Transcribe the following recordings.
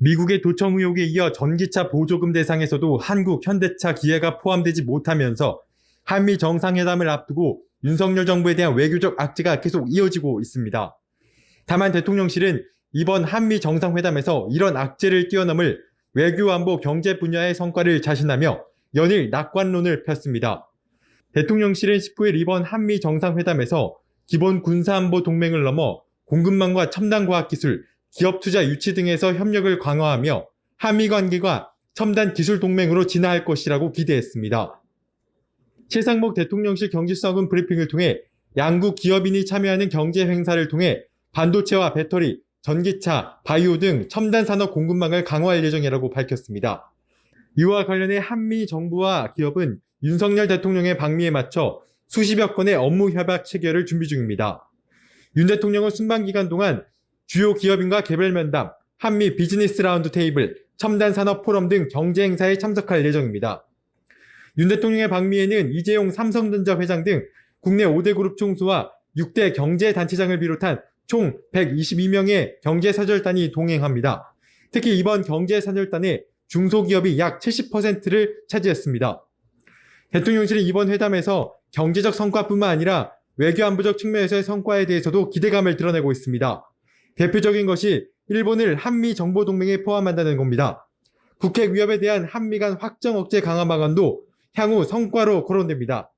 미국의 도청 의혹에 이어 전기차 보조금 대상에서도 한국 현대차 기아가 포함되지 못하면서 한미 정상회담을 앞두고 윤석열 정부에 대한 외교적 악재가 계속 이어지고 있습니다. 다만 대통령실은 이번 한미 정상회담에서 이런 악재를 뛰어넘을 외교 안보 경제 분야의 성과를 자신하며 연일 낙관론을 폈습니다. 대통령실은 19일 이번 한미 정상회담에서 기본 군사안보 동맹을 넘어 공급망과 첨단 과학기술, 기업 투자 유치 등에서 협력을 강화하며 한미 관계가 첨단 기술 동맹으로 진화할 것이라고 기대했습니다. 최상목 대통령실 경제수석은 브리핑을 통해 양국 기업인이 참여하는 경제 행사를 통해 반도체와 배터리, 전기차, 바이오 등 첨단 산업 공급망을 강화할 예정이라고 밝혔습니다. 이와 관련해 한미 정부와 기업은 윤석열 대통령의 방미에 맞춰 수십여 건의 업무 협약 체결을 준비 중입니다. 윤 대통령은 순방 기간 동안 주요 기업인과 개별 면담, 한미 비즈니스 라운드 테이블, 첨단 산업 포럼 등 경제 행사에 참석할 예정입니다. 윤 대통령의 방미에는 이재용 삼성전자 회장 등 국내 5대 그룹 총수와 6대 경제 단체장을 비롯한 총 122명의 경제사절단이 동행합니다. 특히 이번 경제사절단의 중소기업이 약 70%를 차지했습니다. 대통령실은 이번 회담에서 경제적 성과뿐만 아니라 외교안보적 측면에서의 성과에 대해서도 기대감을 드러내고 있습니다. 대표적인 것이 일본을 한미 정보 동맹에 포함한다는 겁니다. 북핵 위협에 대한 한미 간 확정 억제 강화 방안도 향후 성과로 거론됩니다.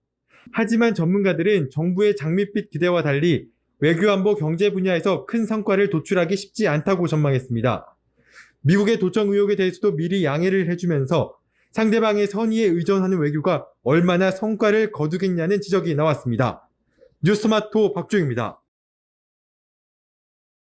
하지만 전문가들은 정부의 장밋빛 기대와 달리 외교안보 경제 분야에서 큰 성과를 도출하기 쉽지 않다고 전망했습니다. 미국의 도청 의혹에 대해서도 미리 양해를 해주면서 상대방의 선의에 의존하는 외교가 얼마나 성과를 거두겠냐는 지적이 나왔습니다. 뉴스마토 박주입니다.